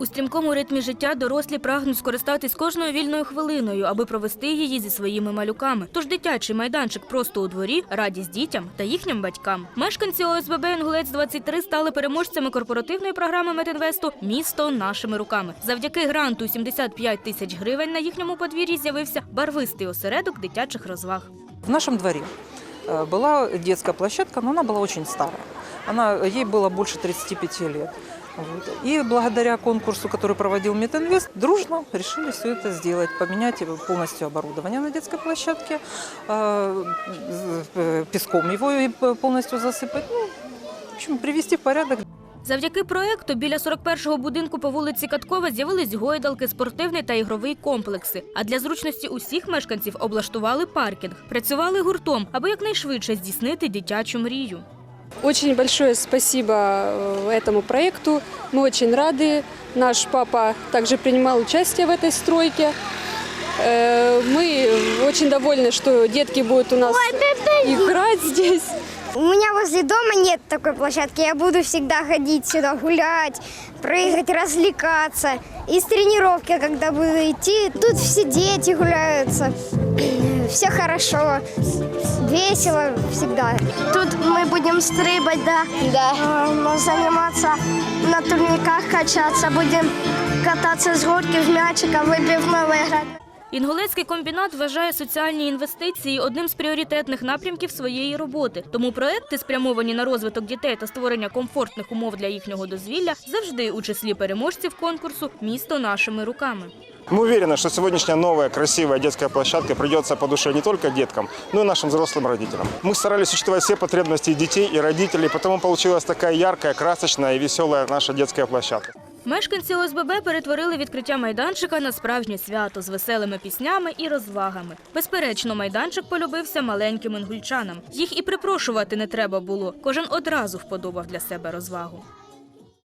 У стрімкому ритмі життя дорослі прагнуть скористатись кожною вільною хвилиною, аби провести її зі своїми малюками. Тож дитячий майданчик просто у дворі радість дітям та їхнім батькам. Мешканці ОСББ Інгулець 23 стали переможцями корпоративної програми Метинвесту Місто нашими руками. Завдяки гранту 75 тисяч гривень на їхньому подвір'ї з'явився барвистий осередок дитячих розваг. В нашем дворе э, была детская площадка, но она была очень старая. Она, ей было больше 35 лет. Вот. И благодаря конкурсу, который проводил Метинвест, дружно решили все это сделать, поменять его полностью оборудование на детской площадке, э, э, песком его и полностью засыпать, ну, в общем, привести в порядок. Завдяки проекту біля 41-го будинку по вулиці Каткова з'явились гойдалки, спортивний та ігровий комплекси. А для зручності усіх мешканців облаштували паркінг. Працювали гуртом, аби якнайшвидше здійснити дитячу мрію. Очень большое спасибо э, этому проекту. Мы очень рады. Наш папа также принимал участие в этой стройке. Э, Мы очень довольны, что детки будут у нас играть здесь. У меня возле дома нет такой площадки. Я буду всегда ходить сюда, гулять, прыгать, развлекаться. И с тренировки, когда буду идти, тут все дети гуляются. Все хорошо, весело всегда. Тут мы будем стрибать, да, да. заниматься на турниках, качаться, будем кататься с горки в мячиком, выбивной играть. Інгулецький комбінат вважає соціальні інвестиції одним з пріоритетних напрямків своєї роботи. Тому проекти, спрямовані на розвиток дітей та створення комфортних умов для їхнього дозвілля, завжди у числі переможців конкурсу Місто нашими руками. Мы уверены, что сегодняшняя новая красивая детская площадка придется по душе не только деткам, но и нашим взрослым родителям. Мы старались учитывать все потребности детей и родителей, потому получилась такая яркая, красочная и веселая наша детская площадка. Мешканці ОСББ перетворили відкриття майданчика на справжнє свято з веселими піснями і розвагами. Безперечно, майданчик полюбився маленьким інгульчанам. Їх і припрошувати не треба було. Кожен одразу вподобав для себе розвагу.